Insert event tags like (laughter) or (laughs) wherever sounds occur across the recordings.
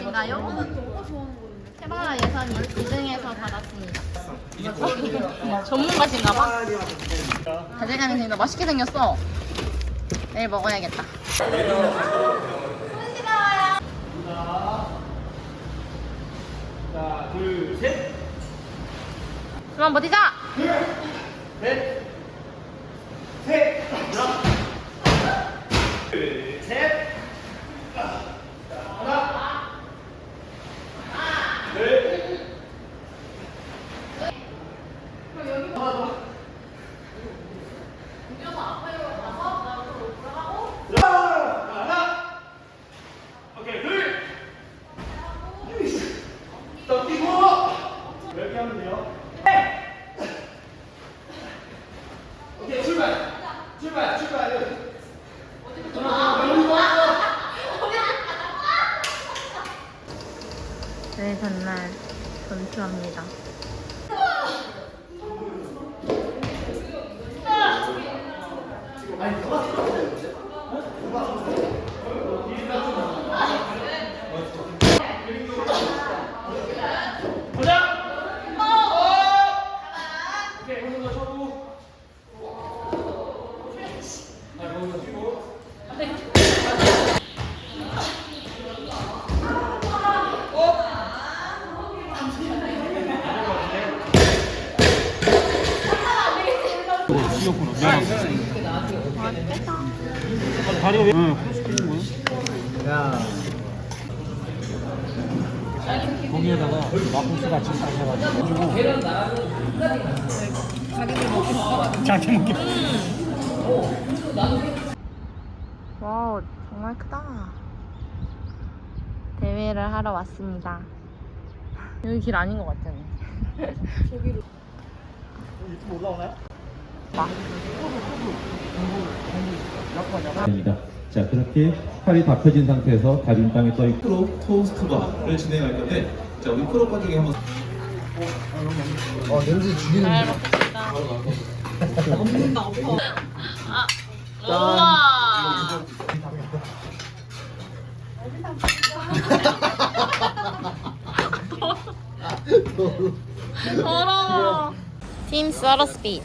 스파 예선 2등에서 받았습니다. 전문가신가 봐. 가져가는 생각 맛있게 생겼어. 내일 먹어야겠다. 자, 둘, 셋. 그만 버티자. 넷. 셋. 하나. 둘, 셋. 자, 하나. 둘. 하나. 오케이, 둘. 더 뛰고. 이렇게 하면 돼요. 오케이 출발 출발 출발 네, 전날 전투합니다. 가자 오케이 한번더 쳐고 자 한번더 치고 이었구나. 미안하다. 다리가 왜? 응, 크로스핏인 거야? 야, 거기에다가 막국수 같이 싸셔가지고. 자기 먹기. 와우, 정말 크다. 대회를 하러 왔습니다. 여기 길 아닌 것 같잖아. 유튜브 올라오나요? 입니다. 자 그렇게 팔이 다 펴진 상태에서 다리는 땅에 떠 있고 토스트바를 진행할 건데 자 우리 프로바 중에 한번 어, 냄새 죽이는데. 잘 먹겠습니다. 아, 우와. 더러워. 팀 서러스빛.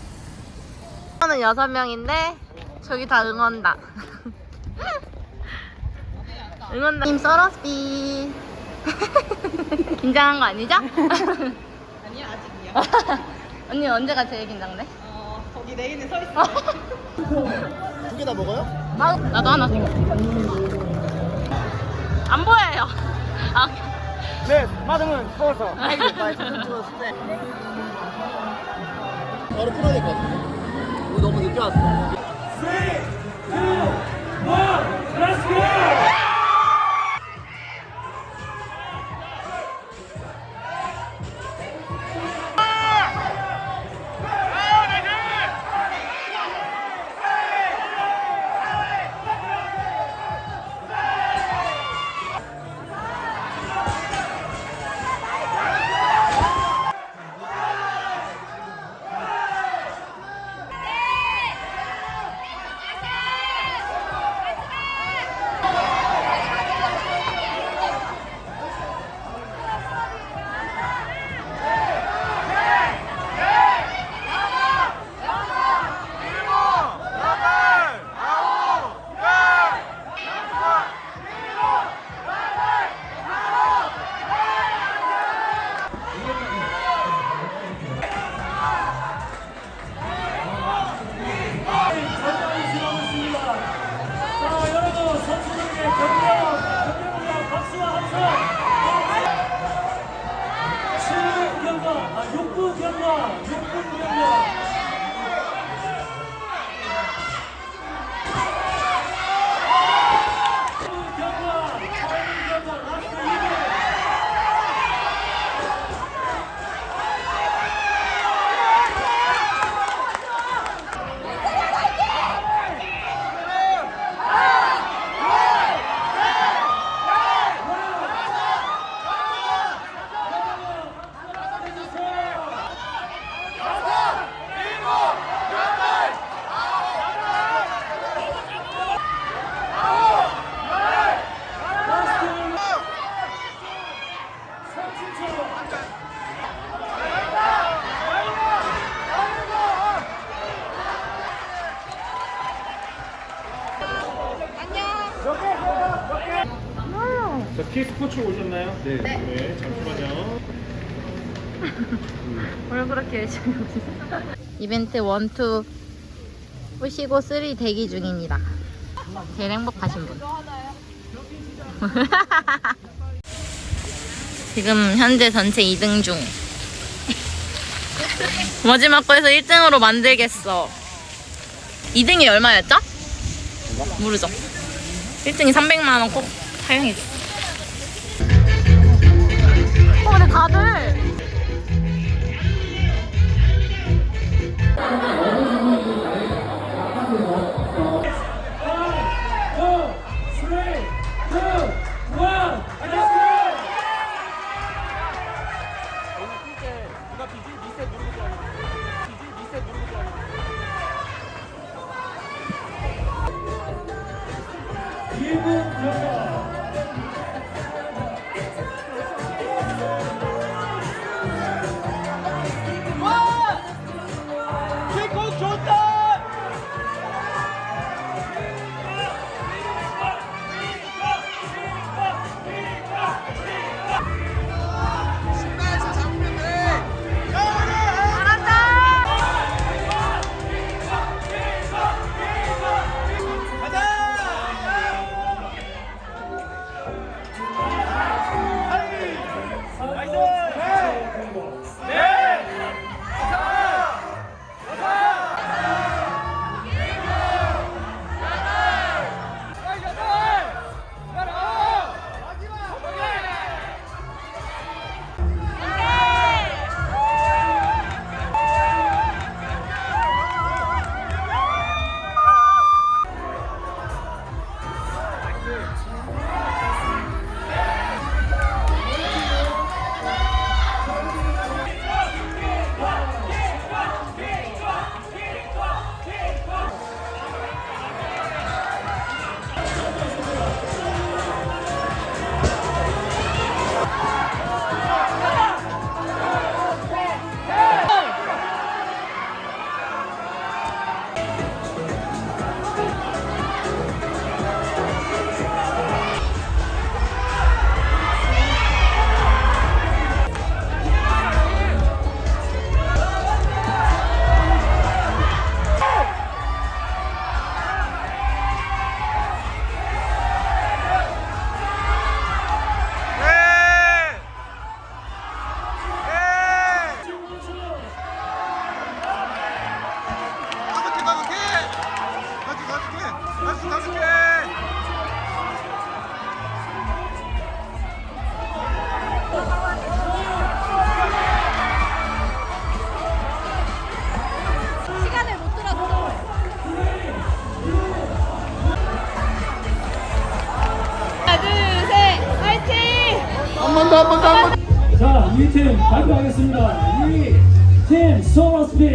저는 여섯 명인데 저기 다 응원다. (laughs) 응원다. 팀 서러스빛. (laughs) 긴장한 거 아니죠? (laughs) 아니야 아직이야. (laughs) 언니 언제가 제일 긴장돼? 어 거기 레인에 서 있어. 두 개 다 먹어요? 나, 나도 하나 생겼 안 보여요. 아, 네, 맞으면 서울서. 아이고, 많이 사진 찍었을 때. 바로 풀어야 될 것 같은데. 너무 늦게 왔어. 자, K 요 스포츠 오셨나요? 네. 네. 잠시만요. (laughs) 뭘 그렇게 열심히 오시죠? 이벤트 1, 2 푸시고 3 대기 중입니다. 제일 행복하신 분. (laughs) 지금 현재 전체 2등 중. (laughs) 마지막 거에서 1등으로 만들겠어. 2등이 얼마였죠? 모르죠. 1등이 300만 원 꼭 사용했어. 근데 다들 자, 2팀 발표하겠습니다. 2팀 소머스피.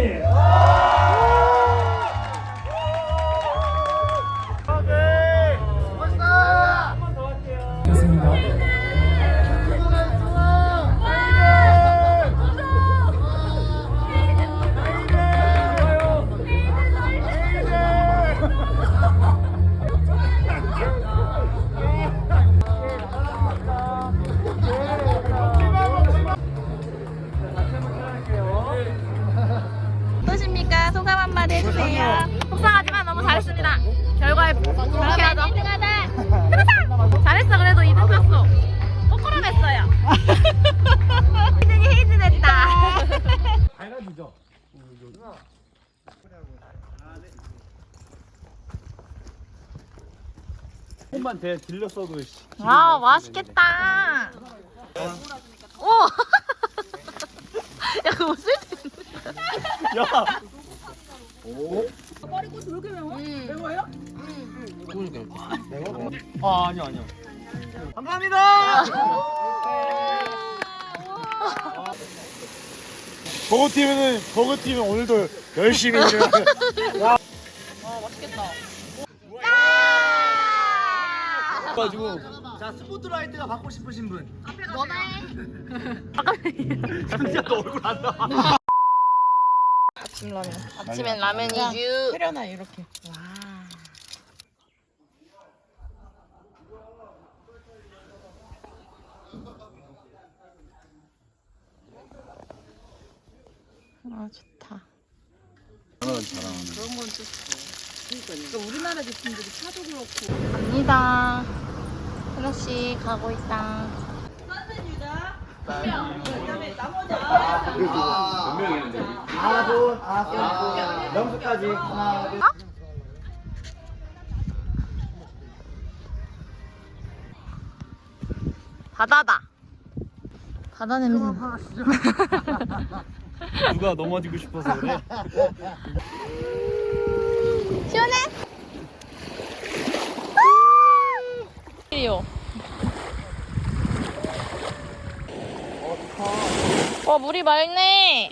조금만 대 들렸어도 씨. 와, 맛있겠다. 오! (laughs) 야, 그거 쓸수 있는데? 야. 아 아니요 아니요. 감사합니다. 버거 팀은 버거 팀은 오늘도 열심히 (laughs) 일을. 가지고 자 스포트라이트가 받고 싶으신 분 너네. 진짜 너 얼굴 안 나와. 아침 라면. 아침엔 라면이주. 끓여놔 이렇게. 아 좋다. 그 러니까 우리나라 제품들이 차도 그렇고. 갑니다. 하나씩 가고 있다. 그다음에 나머지 몇 명이는데? 아 돈 아 명수까지 하나 둘 바다다. 바다 냄새. (laughs) 누가 넘어지고 싶어서 그래? (laughs) 시원해? 와 물이 맑네.